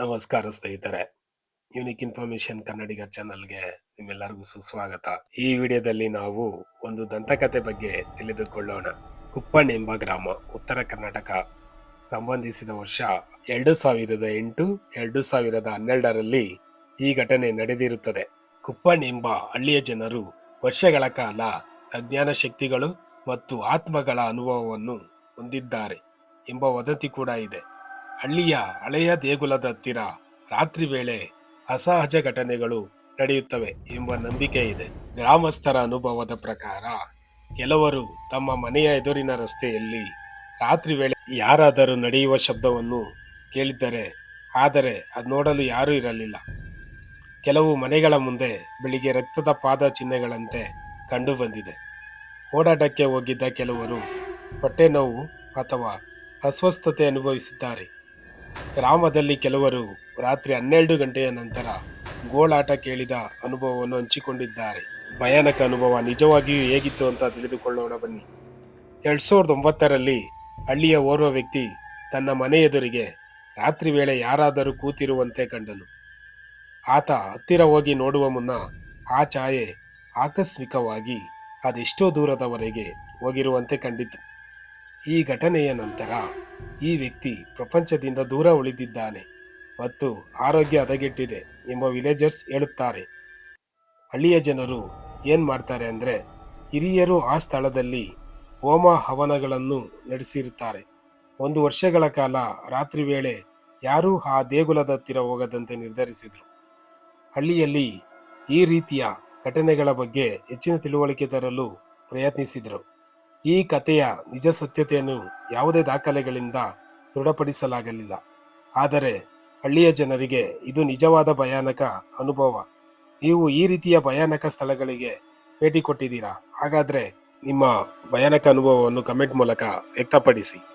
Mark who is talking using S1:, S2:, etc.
S1: ನಮಸ್ಕಾರ ಸ್ನೇಹಿತರೆ. Unique information ಕನ್ನಡಿಗ ಚಾನಲ್ಗೆ ನಿಮ್ಮೆಲ್ಲರಿಗೂ ಸುಸ್ವಾಗತ. ಈ ವಿಡಿಯೋದಲ್ಲಿ ನಾವು ಒಂದು ದಂತಕಥೆ ಬಗ್ಗೆ ತಿಳಿದುಕೊಳ್ಳೋಣ. ಕುಪ್ಪಣ್ ಎಂಬ ಗ್ರಾಮ, ಉತ್ತರ ಕರ್ನಾಟಕ. ಸಂಬಂಧಿಸಿದ ವರ್ಷ ಎರಡು ಸಾವಿರದ ಎಂಟು, ಎರಡು ಸಾವಿರದ ಹನ್ನೆರಡರಲ್ಲಿ ಈ ಘಟನೆ ನಡೆದಿರುತ್ತದೆ. ಕುಪ್ಪಣ್ ಎಂಬ ಹಳ್ಳಿಯ ಜನರು ವರ್ಷಗಳ ಕಾಲ ಅಜ್ಞಾನ ಶಕ್ತಿಗಳು ಮತ್ತು ಆತ್ಮಗಳ ಅನುಭವವನ್ನು ಹೊಂದಿದ್ದಾರೆ ಎಂಬ ವದಂತಿ ಕೂಡ ಇದೆ. ಹಳ್ಳಿಯ ಹಳೆಯ ದೇಗುಲದ ಹತ್ತಿರ ರಾತ್ರಿ ವೇಳೆ ಅಸಹಜ ಘಟನೆಗಳು ನಡೆಯುತ್ತವೆ ಎಂಬ ನಂಬಿಕೆ ಇದೆ. ಗ್ರಾಮಸ್ಥರ ಅನುಭವದ ಪ್ರಕಾರ ಕೆಲವರು ತಮ್ಮ ಮನೆಯ ಎದುರಿನ ರಸ್ತೆಯಲ್ಲಿ ರಾತ್ರಿ ವೇಳೆ ಯಾರಾದರೂ ನಡೆಯುವ ಶಬ್ದವನ್ನು ಕೇಳಿದ್ದರೆ, ಆದರೆ ಅದು ನೋಡಲು ಯಾರೂ ಇರಲಿಲ್ಲ. ಕೆಲವು ಮನೆಗಳ ಮುಂದೆ ಬೆಳಿಗ್ಗೆ ರಕ್ತದ ಪಾದ ಚಿಹ್ನೆಗಳಂತೆ ಕಂಡು ಬಂದಿದೆ. ಓಡಾಟಕ್ಕೆ ಹೋಗಿದ್ದ ಕೆಲವರು ಹೊಟ್ಟೆ ನೋವು ಅಥವಾ ಅಸ್ವಸ್ಥತೆ ಅನುಭವಿಸಿದ್ದಾರೆ. ಗ್ರಾಮದಲ್ಲಿ ಕೆಲವರು ರಾತ್ರಿ ಹನ್ನೆರಡು ಗಂಟೆಯ ನಂತರ ಗೋಳಾಟ ಕೇಳಿದ ಅನುಭವವನ್ನು ಹಂಚಿಕೊಂಡಿದ್ದಾರೆ. ಭಯಾನಕ ಅನುಭವ ನಿಜವಾಗಿಯೂ ಹೇಗಿತ್ತು ಅಂತ ತಿಳಿದುಕೊಳ್ಳೋಣ ಬನ್ನಿ. ಎರಡ್ ಸಾವಿರದ ಒಂಬತ್ತರಲ್ಲಿ ಹಳ್ಳಿಯ ಓರ್ವ ವ್ಯಕ್ತಿ ತನ್ನ ಮನೆ ಎದುರಿಗೆ ರಾತ್ರಿ ವೇಳೆ ಯಾರಾದರೂ ಕೂತಿರುವಂತೆ ಕಂಡನು. ಆತ ಹತ್ತಿರ ಹೋಗಿ ನೋಡುವ ಮುನ್ನ ಆ ಛಾಯೆ ಆಕಸ್ಮಿಕವಾಗಿ ಅದೆಷ್ಟೋ ದೂರದವರೆಗೆ ಹೋಗಿರುವಂತೆ ಕಂಡಿತು. ಈ ಘಟನೆಯ ನಂತರ ಈ ವ್ಯಕ್ತಿ ಪ್ರಪಂಚದಿಂದ ದೂರ ಉಳಿದಿದ್ದಾನೆ ಮತ್ತು ಆರೋಗ್ಯ ಹದಗೆಟ್ಟಿದೆ ಎಂಬ ವಿಲೇಜರ್ಸ್ ಹೇಳುತ್ತಾರೆ. ಹಳ್ಳಿಯ ಜನರು ಏನ್ ಮಾಡ್ತಾರೆ ಅಂದ್ರೆ ಹಿರಿಯರು ಆ ಸ್ಥಳದಲ್ಲಿ ಹೋಮ ಹವನಗಳನ್ನು ನಡೆಸಿರುತ್ತಾರೆ. ಒಂದು ವರ್ಷಗಳ ಕಾಲ ರಾತ್ರಿ ವೇಳೆ ಯಾರೂ ಆ ದೇಗುಲದ ಹತ್ತಿರ ಹೋಗದಂತೆ ನಿರ್ಧರಿಸಿದರು. ಹಳ್ಳಿಯಲ್ಲಿ ಈ ರೀತಿಯ ಘಟನೆಗಳ ಬಗ್ಗೆ ಹೆಚ್ಚಿನ ತಿಳುವಳಿಕೆ ತರಲು ಪ್ರಯತ್ನಿಸಿದರು. ಈ ಕಥೆಯ ನಿಜ ಸತ್ಯತೆಯನ್ನು ಯಾವುದೇ ದಾಖಲೆಗಳಿಂದ ದೃಢಪಡಿಸಲಾಗಲಿಲ್ಲ. ಆದರೆ ಹಳ್ಳಿಯ ಜನರಿಗೆ ಇದು ನಿಜವಾದ ಭಯಾನಕ ಅನುಭವ. ನೀವು ಈ ರೀತಿಯ ಭಯಾನಕ ಸ್ಥಳಗಳಿಗೆ ಭೇಟಿ ಕೊಟ್ಟಿದ್ದೀರಾ? ಹಾಗಾದರೆ ನಿಮ್ಮ ಭಯಾನಕ ಅನುಭವವನ್ನು ಕಮೆಂಟ್ ಮೂಲಕ ವ್ಯಕ್ತಪಡಿಸಿ.